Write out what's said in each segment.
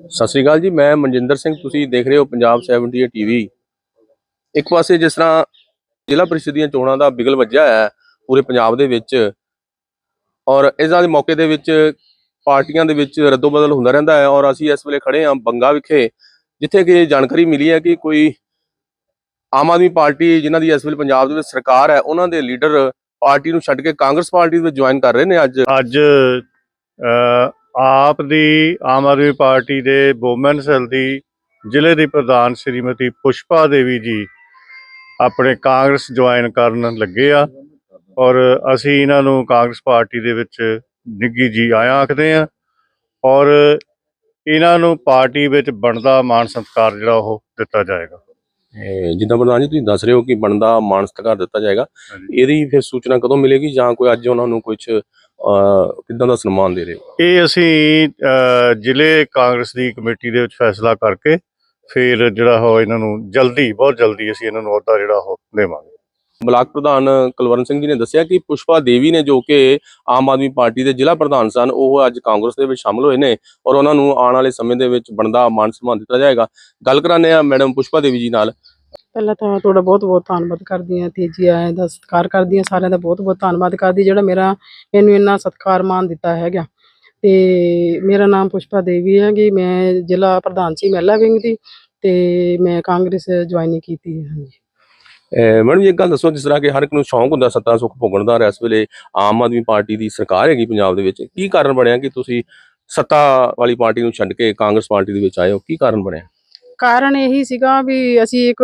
ਸਤਿ ਸ੍ਰੀ ਅਕਾਲ ਜੀ, ਮੈਂ ਮਨਜਿੰਦਰ ਸਿੰਘ, ਤੁਸੀਂ ਦੇਖ ਰਹੇ ਹੋ ਪੰਜਾਬ 78 ਟੀਵੀ। ਇੱਕ ਪਾਸੇ ਜਿਸ ਤਰ੍ਹਾਂ ਜ਼ਿਲ੍ਹਾ ਪ੍ਰੀਸ਼ਦ ਦੀਆਂ ਚੋਣਾਂ ਦਾ ਬਿਗਲ ਵੱਜਿਆ ਹੈ ਪੂਰੇ ਪੰਜਾਬ ਦੇ ਵਿੱਚ ਔਰ ਇਸਾਂ ਦੇ ਮੌਕੇ ਦੇ ਵਿੱਚ ਪਾਰਟੀਆਂ ਦੇ ਵਿੱਚ ਰੱਦੋ ਬਦਲ ਹੁੰਦਾ ਰਹਿੰਦਾ ਹੈ ਔਰ ਅਸੀਂ ਇਸ ਵੇਲੇ ਖੜੇ ਹਾਂ ਬੰਗਾ ਵਿਖੇ, ਜਿੱਥੇ ਕਿ ਜਾਣਕਾਰੀ ਮਿਲੀ ਹੈ ਕਿ ਕੋਈ ਆਮ ਆਦਮੀ ਪਾਰਟੀ ਜਿਨ੍ਹਾਂ ਦੀ ਇਸ ਵੇਲੇ ਪੰਜਾਬ ਦੇ ਵਿੱਚ ਸਰਕਾਰ ਹੈ, ਉਹਨਾਂ ਦੇ ਲੀਡਰ ਪਾਰਟੀ ਨੂੰ ਛੱਡ ਕੇ ਕਾਂਗਰਸ ਪਾਰਟੀ ਵਿੱਚ ਜੁਆਇਨ ਕਰ ਰਹੇ ਨੇ ਅੱਜ। ਅੱਜ ਆਪ ਦੀ ਆਮ ਆਦਮੀ ਪਾਰਟੀ ਦੇ ਵੂਮਨ ਸੈੱਲ ਦੀ ਜ਼ਿਲ੍ਹੇ ਦੀ ਪ੍ਰਧਾਨ ਸ਼੍ਰੀਮਤੀ ਪੁਸ਼ਪਾ ਦੇਵੀ ਜੀ ਆਪਣੇ ਕਾਂਗਰਸ ਜੁਆਇਨ ਕਰਨ ਲੱਗੇ ਆ ਔਰ ਅਸੀਂ ਇਹਨਾਂ ਨੂੰ ਕਾਂਗਰਸ ਪਾਰਟੀ ਦੇ ਵਿੱਚ ਨਿੱਗੀ ਜੀ ਆਇਆ ਆਖਦੇ ਆ ਔਰ ਇਹਨਾਂ ਨੂੰ ਪਾਰਟੀ ਵਿੱਚ ਬਣਦਾ ਮਾਣ ਸਤਿਕਾਰ ਜਿਹੜਾ ਉਹ ਦਿੱਤਾ ਜਾਏਗਾ। ਜਿੱਦਾਂ ਪ੍ਰਧਾਨ ਜੀ ਤੁਸੀਂ ਦੱਸ ਰਹੇ ਹੋ ਕਿ ਬਣਦਾ ਮਾਣ ਸਤਿਕਾਰ ਦਿੱਤਾ ਜਾਏਗਾ ਇਹਦੀ ਫਿਰ ਸੂਚਨਾ ਕਦੋਂ ਮਿਲੇਗੀ ਜਾਂ ਕੋਈ ਅੱਜ ਉਹਨਾਂ ਨੂੰ ਕੁਝ ਕਿੱਦਾਂ ਦਾ ਸਨਮਾਨ ਦੇ ਰਹੇ ਹੋ? ਇਹ ਅਸੀਂ ਜ਼ਿਲ੍ਹੇ ਕਾਂਗਰਸ ਦੀ ਕਮੇਟੀ ਦੇ ਵਿੱਚ ਫੈਸਲਾ ਕਰਕੇ ਫਿਰ ਜਿਹੜਾ ਉਹ ਇਹਨਾਂ ਨੂੰ ਜਲਦੀ ਬਹੁਤ ਜਲਦੀ ਅਸੀਂ ਇਹਨਾਂ ਨੂੰ ਅਹੁਦਾ ਜਿਹੜਾ ਉਹ ਦੇਵਾਂਗੇ। ਬਲਾਕ ਪ੍ਰਧਾਨ ਕੁਲਵਰਨ ਸਿੰਘ ਜੀ ਨੇ ਦੱਸਿਆ ਕਿ ਪੁਸ਼ਪਾ ਦੇਵੀ ਨੇ ਜੋ ਕਿ ਆਮ ਆਦਮੀ ਪਾਰਟੀ ਦੇ ਜ਼ਿਲ੍ਹਾ ਪ੍ਰਧਾਨ ਸਨ, ਉਹ ਅੱਜ ਕਾਂਗਰਸ ਦੇ ਵਿੱਚ ਸ਼ਾਮਲ ਹੋਏ ਨੇ ਔਰ ਉਹਨਾਂ ਨੂੰ ਆਉਣ ਵਾਲੇ ਸਮੇਂ ਦੇ ਵਿੱਚ ਬਣਦਾ ਮਾਨ ਸਨਮਾਨ ਦਿੱਤਾ ਜਾਏਗਾ। ਗੱਲ ਕਰਾਨੇ ਆ ਮੈਡਮ ਪੁਸ਼ਪਾ ਦੇਵੀ ਜੀ ਨਾਲ। ਪਹਿਲਾਂ ਤਾਂ ਤੁਹਾਡਾ ਬਹੁਤ ਬਹੁਤ ਧੰਨਵਾਦ ਕਰਦੀ ਹਾਂ ਤੇਜੀ ਆਇਆਂ ਦਾ ਸਤਿਕਾਰ ਕਰਦੀ ਹਾਂ, ਸਾਰਿਆਂ ਦਾ ਬਹੁਤ ਬਹੁਤ ਧੰਨਵਾਦ ਕਰਦੀ ਜਿਹੜਾ ਮੇਰਾ ਮੈਨੂੰ ਇੰਨਾ ਸਤਿਕਾਰ ਮਾਨ ਦਿੱਤਾ ਹੈਗਾ। ਤੇ ਮੇਰਾ ਨਾਮ ਪੁਸ਼ਪਾ ਦੇਵੀ ਹੈਗੀ ਮੈਂ ਜ਼ਿਲ੍ਹਾ ਪ੍ਰਧਾਨ ਸੀ ਮਹਿਲਾ ਵਿੰਗ ਦੀ ਤੇ ਮੈਂ ਕਾਂਗਰਸ ਜੁਆਇਨ ਕੀਤੀ ਹੈ, ਹਾਂਜੀ। ਮੈਡਮ ਜੀ, ਇੱਕ ਗੱਲ ਦੱਸੋ, ਜਿਸ ਤਰ੍ਹਾਂ ਕਿ ਹਰ ਇੱਕ ਨੂੰ ਸ਼ੌਂਕ ਹੁੰਦਾ ਸੱਤਾ ਸੁੱਖ ਭੋਗਣ ਦਾ ਇਸ ਵੇਲੇ ਆਮ ਆਦਮੀ ਪਾਰਟੀ ਦੀ ਸਰਕਾਰ ਹੈਗੀ ਪੰਜਾਬ ਦੇ ਵਿੱਚ, ਕੀ ਕਾਰਨ ਬਣਿਆ ਕਿ ਤੁਸੀਂ ਸੱਤਾ ਵਾਲੀ ਪਾਰਟੀ ਨੂੰ ਛੱਡ ਕੇ ਕਾਂਗਰਸ ਪਾਰਟੀ ਦੇ ਵਿੱਚ ਆਏ ਹੋ? ਕੀ ਕਾਰਨ ਬਣਿਆ? ਕਾਰਨ ਇਹੀ ਸੀਗਾ ਵੀ ਅਸੀਂ ਇੱਕ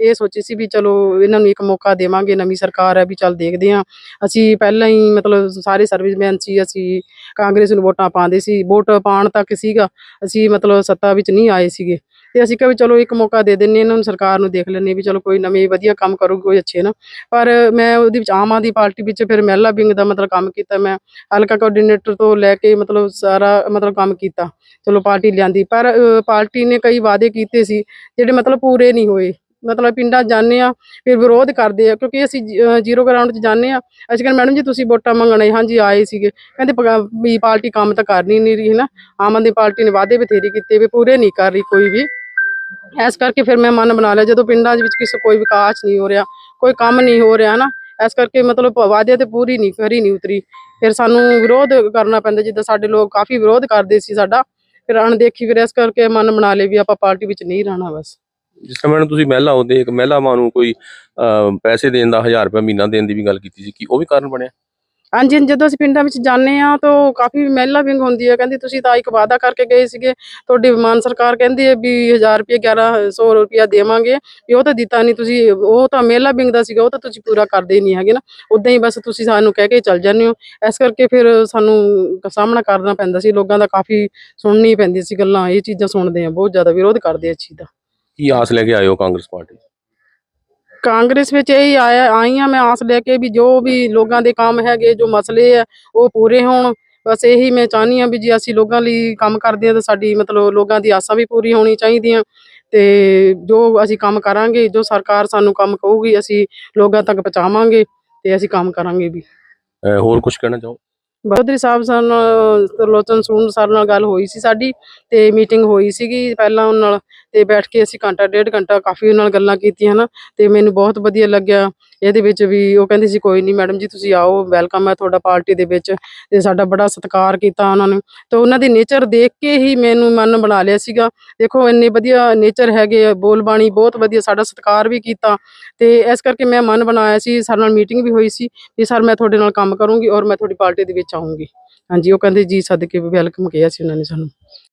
ਇਹ ਸੋਚੀ ਸੀ ਵੀ ਚਲੋ ਇਹਨਾਂ ਨੂੰ ਇੱਕ ਮੌਕਾ ਦੇਵਾਂਗੇ, ਨਵੀਂ ਸਰਕਾਰ ਹੈ ਵੀ ਚੱਲ ਦੇਖਦੇ ਹਾਂ। ਅਸੀਂ ਪਹਿਲਾਂ ਹੀ ਮਤਲਬ ਸਾਰੇ ਸਰਵਿਸਮੈਨ ਸੀ, ਅਸੀਂ ਕਾਂਗਰਸ ਨੂੰ ਵੋਟਾਂ ਪਾਉਂਦੇ ਸੀ। ਵੋਟ ਪਾਉਣ ਤੱਕ ਸੀਗਾ, ਅਸੀਂ ਮਤਲਬ ਸੱਤਾ ਵਿੱਚ ਨਹੀਂ ਆਏ ਸੀਗੇ। ਤੇ ਅਸੀਂ ਕਿਹਾ ਵੀ ਚਲੋ ਇੱਕ ਮੌਕਾ ਦੇ ਦਿੰਨੇ ਇਹਨਾਂ ਨੂੰ, ਸਰਕਾਰ ਨੂੰ ਦੇਖ ਲੈਂਦੇ ਵੀ ਚਲੋ ਕੋਈ ਨਵੇਂ ਵਧੀਆ ਕੰਮ ਕਰੂਗੀ, ਕੋਈ ਅੱਛੇ ਨਾ। ਪਰ ਮੈਂ ਉਹਦੇ ਵਿੱਚ ਆਮ ਆਦਮੀ ਪਾਰਟੀ ਵਿੱਚ ਫਿਰ ਮਹਿਲਾ ਵਿੰਗ ਦਾ ਮਤਲਬ ਕੰਮ ਕੀਤਾ, ਮੈਂ ਹਲਕਾ ਕੋਆਰਡੀਨੇਟਰ ਤੋਂ ਲੈ ਕੇ ਮਤਲਬ ਸਾਰਾ ਮਤਲਬ ਕੰਮ ਕੀਤਾ। ਚਲੋ ਪਾਰਟੀ ਲਿਆਂਦੀ, ਪਰ ਪਾਰਟੀ ਨੇ ਕਈ ਵਾਅਦੇ ਕੀਤੇ ਸੀ, ਜਿਹੜੇ ਮਤਲਬ ਪੂਰੇ ਨਹੀਂ ਹੋਏ। ਮਤਲਬ ਪਿੰਡਾਂ ਜਾਂਦੇ ਆ ਫਿਰ ਵਿਰੋਧ ਕਰਦੇ ਆ ਕਿਉਂਕਿ ਅਸੀਂ ਜ਼ੀਰੋ ਗਰਾਊਂਡ 'ਚ ਜਾਂਦੇ ਆ ਅਸੀਂ ਕਹਿੰਦੇ, ਮੈਡਮ ਜੀ, ਤੁਸੀਂ ਵੋਟਾਂ ਮੰਗਣ ਆਏ, ਹਾਂਜੀ, ਆਏ ਸੀਗੇ। ਕਹਿੰਦੇ ਪਗਾ- ਵੀ ਪਾਰਟੀ ਕੰਮ ਤਾਂ ਕਰਨੀ ਨਹੀਂ ਰਹੀ ਹੈ ਨਾ ਆਮ ਆਦਮੀ ਪਾਰਟੀ ਨੇ ਵਾਅਦੇ ਬਥੇਰੇ ਕੀਤੇ ਵੀ ਪੂਰੇ ਨਹੀਂ ਕਰ ਰਹੀ ਕੋਈ ਵੀ। ਇਸ ਕਰਕੇ ਫਿਰ ਮੈਂ ਮਨ ਬਣਾ ਲਿਆ, ਜਦੋਂ ਪਿੰਡਾਂ ਦੇ ਵਿੱਚ ਕਿਸੇ ਕੋਈ ਵਿਕਾਸ ਨਹੀਂ ਹੋ ਰਿਹਾ, ਕੋਈ ਕੰਮ ਨਹੀਂ ਹੋ ਰਿਹਾ ਨਾ, ਇਸ ਕਰਕੇ ਮਤਲਬ ਵਾਅਦੇ ਤੇ ਪੂਰੀ ਨਹੀਂ ਕਰੀ ਨਹੀਂ ਉਤਰੀ। ਫਿਰ ਸਾਨੂੰ ਵਿਰੋਧ ਕਰਨਾ ਪੈਂਦਾ, ਜਿੱਦਾਂ ਸਾਡੇ ਲੋਕ ਕਾਫੀ ਵਿਰੋਧ ਕਰਦੇ ਸੀ ਸਾਡਾ, ਫਿਰ ਅਣਦੇਖੀ ਫਿਰ ਇਸ ਕਰਕੇ ਮਨ ਬਣਾ ਲਏ ਵੀ ਆਪਾਂ ਪਾਰਟੀ ਵਿੱਚ ਨਹੀਂ ਰਹਿਣਾ ਬਸ। ਜਿਸ ਤਰ੍ਹਾਂ ਤੁਸੀਂ ਮਹਿਲਾ ਹੁੰਦੇ ਇੱਕ ਮਹਿਲਾ ਨੂੰ ਕੋਈ ਪੈਸੇ ਦੇਣ ਦਾ 1000 ਰੁਪਏ ਮਹੀਨਾ ਦੇਣ ਦੀ ਵੀ ਗੱਲ ਕੀਤੀ ਸੀ, ਕਿ ਉਹ ਵੀ ਕਾਰਨ ਬਣਿਆ? ਹਾਂਜੀ ਜਦੋਂ ਅਸੀਂ ਪਿੰਡਾਂ ਵਿੱਚ ਜਾਂਦੇ ਆ ਤਾਂ ਕਾਫੀ ਮਹਿਲਾ ਵਿੰਗ ਹੁੰਦੀ ਹੈ, ਕਹਿੰਦੀ ਤੁਸੀਂ ਤਾਂ ਇੱਕ ਵਾਅਦਾ ਕਰਕੇ ਗਏ ਸੀਗੇ, ਤੁਹਾਡੀ ਮਾਨ ਸਰਕਾਰ ਕਹਿੰਦੀ ਹੈ ਵੀ 1000 ਰੁਪਏ 1100 ਰੁਪਇਆ ਦੇਵਾਂਗੇ, ਵੀ ਉਹ ਤਾਂ ਦਿੱਤਾ ਨਹੀਂ, ਤੁਸੀਂ ਉਹ ਤਾਂ ਮਹਿਲਾ ਵਿੰਗ ਦਾ ਸੀਗਾ, ਉਹ ਤਾਂ ਤੁਸੀਂ ਪੂਰਾ ਕਰਦੇ ਹੀ ਨਹੀਂ ਹੈਗੇ ਨਾ ਉਦਾਂ ਹੀ ਬਸ ਤੁਸੀਂ ਸਾਨੂੰ ਕਹਿ ਕੇ ਚੱਲ ਜਾਂਦੇ ਹੋ। ਇਸ ਕਰਕੇ ਫਿਰ ਸਾਨੂੰ ਸਾਹਮਣਾ ਕਰਨਾ ਪੈਂਦਾ ਸੀ, ਲੋਕਾਂ ਦਾ ਕਾਫੀ ਸੁਣਨੀ ਪੈਂਦੀ ਸੀ ਗੱਲਾਂ, ਇਹ ਚੀਜ਼ਾਂ ਸੁਣਦੇ ਆ ਬਹੁਤ ਜ਼ਿਆਦਾ ਵਿਰੋਧ ਕਰਦੇ ਆ ਚੀਜ਼ ਦਾ। ਕੀ ਆਸ ਲੈ ਕੇ ਆਏ ਹੋ ਕਾਂਗਰਸ ਪਾਰਟੀ ਕਾਂਗਰਸ ਵਿੱਚ ਇਹ ਆਇਆ ਆਈਆਂ ਮੈਂ ਆਸ ਲੈ ਕੇ ਵੀ ਜੋ ਵੀ ਲੋਕਾਂ ਦੇ ਕੰਮ ਹੈਗੇ ਜੋ ਮਸਲੇ ਆ ਉਹ ਪੂਰੇ ਹੋਣ। ਬਸ ਇਹੀ ਮੈਂ ਚਾਹਨੀ ਆ ਵੀ ਜੇ ਅਸੀਂ ਲੋਕਾਂ ਲਈ ਕੰਮ ਕਰਦੇ ਆ ਤਾਂ ਸਾਡੀ ਮਤਲਬ ਲੋਕਾਂ ਦੀ ਆਸਾਂ ਵੀ ਪੂਰੀ ਹੋਣੀ ਚਾਹੀਦੀਆਂ। ਤੇ ਜੋ ਅਸੀਂ ਕੰਮ ਕਰਾਂਗੇ ਜੋ ਸਰਕਾਰ ਸਾਨੂੰ ਕੰਮ ਕਹੂਗੀ ਅਸੀਂ ਲੋਕਾਂ ਤੱਕ ਪਹੁੰਚਾਵਾਂਗੇ ਤੇ ਅਸੀਂ ਕੰਮ ਕਰਾਂਗੇ ਵੀ। ਹੋਰ ਕੁਝ ਕਹਿਣਾ ਚਾਹੋ? ਬਹਾਦਰੀ ਸਾਹਿਬ ਸਰ ਨਾਲ ਤਰਲੋਚਨ ਸੂਨ ਸਰ ਨਾਲ ਗੱਲ ਹੋਈ ਸੀ ਸਾਡੀ ਤੇ ਮੀਟਿੰਗ ਹੋਈ ਸੀਗੀ ਪਹਿਲਾਂ ਉਹਨਾਂ ਨਾਲ। ਤੇ ਬੈਠ ਕੇ ਅਸੀਂ ਘੰਟਾ ਡੇਢ ਘੰਟਾ ਕਾਫੀ ਉਹਨਾਂ ਨਾਲ ਗੱਲਾਂ ਕੀਤੀਆਂ ਨਾ ਤੇ ਮੈਨੂੰ ਬਹੁਤ ਵਧੀਆ ਲੱਗਿਆ। ਇਹਦੇ ਵਿੱਚ ਵੀ ਉਹ ਕਹਿੰਦੇ ਸੀ ਕੋਈ ਨਹੀਂ ਮੈਡਮ ਜੀ ਤੁਸੀਂ ਆਓ ਵੈਲਕਮ ਹੈ ਤੁਹਾਡਾ ਪਾਰਟੀ ਦੇ ਵਿੱਚ। ਤੇ ਸਾਡਾ ਬੜਾ ਸਤਿਕਾਰ ਕੀਤਾ ਉਹਨਾਂ ਨੇ। ਤੇ ਉਹਨਾਂ ਦੀ ਨੇਚਰ ਦੇਖ ਕੇ ਹੀ ਮੈਨੂੰ ਮਨ ਬਣਾ ਲਿਆ ਸੀਗਾ। ਦੇਖੋ ਇੰਨੇ ਵਧੀਆ ਨੇਚਰ ਹੈਗੇ ਆ, ਬੋਲ ਬਹੁਤ ਵਧੀਆ ਸਾਡਾ ਸਤਿਕਾਰ ਵੀ ਕੀਤਾ। ਤੇ ਇਸ ਕਰਕੇ ਮੈਂ ਮਨ ਬਣਾਇਆ ਸੀ ਸਾਡੇ ਨਾਲ ਮੀਟਿੰਗ ਵੀ ਹੋਈ ਸੀ ਵੀ ਸਰ ਮੈਂ ਤੁਹਾਡੇ ਨਾਲ ਕੰਮ ਕਰੂੰਗੀ ਔਰ ਮੈਂ ਤੁਹਾਡੀ ਪਾਰਟੀ ਦੇ ਵਿੱਚ ਆਉਂਗੀ ਹਾਂਜੀ ਉਹ ਕਹਿੰਦੇ ਜੀ ਸਦਕੇ ਵੈਲਕਮ ਕਿਹਾ ਸੀ ਉਹਨਾਂ ਨੇ ਸਾਨੂੰ।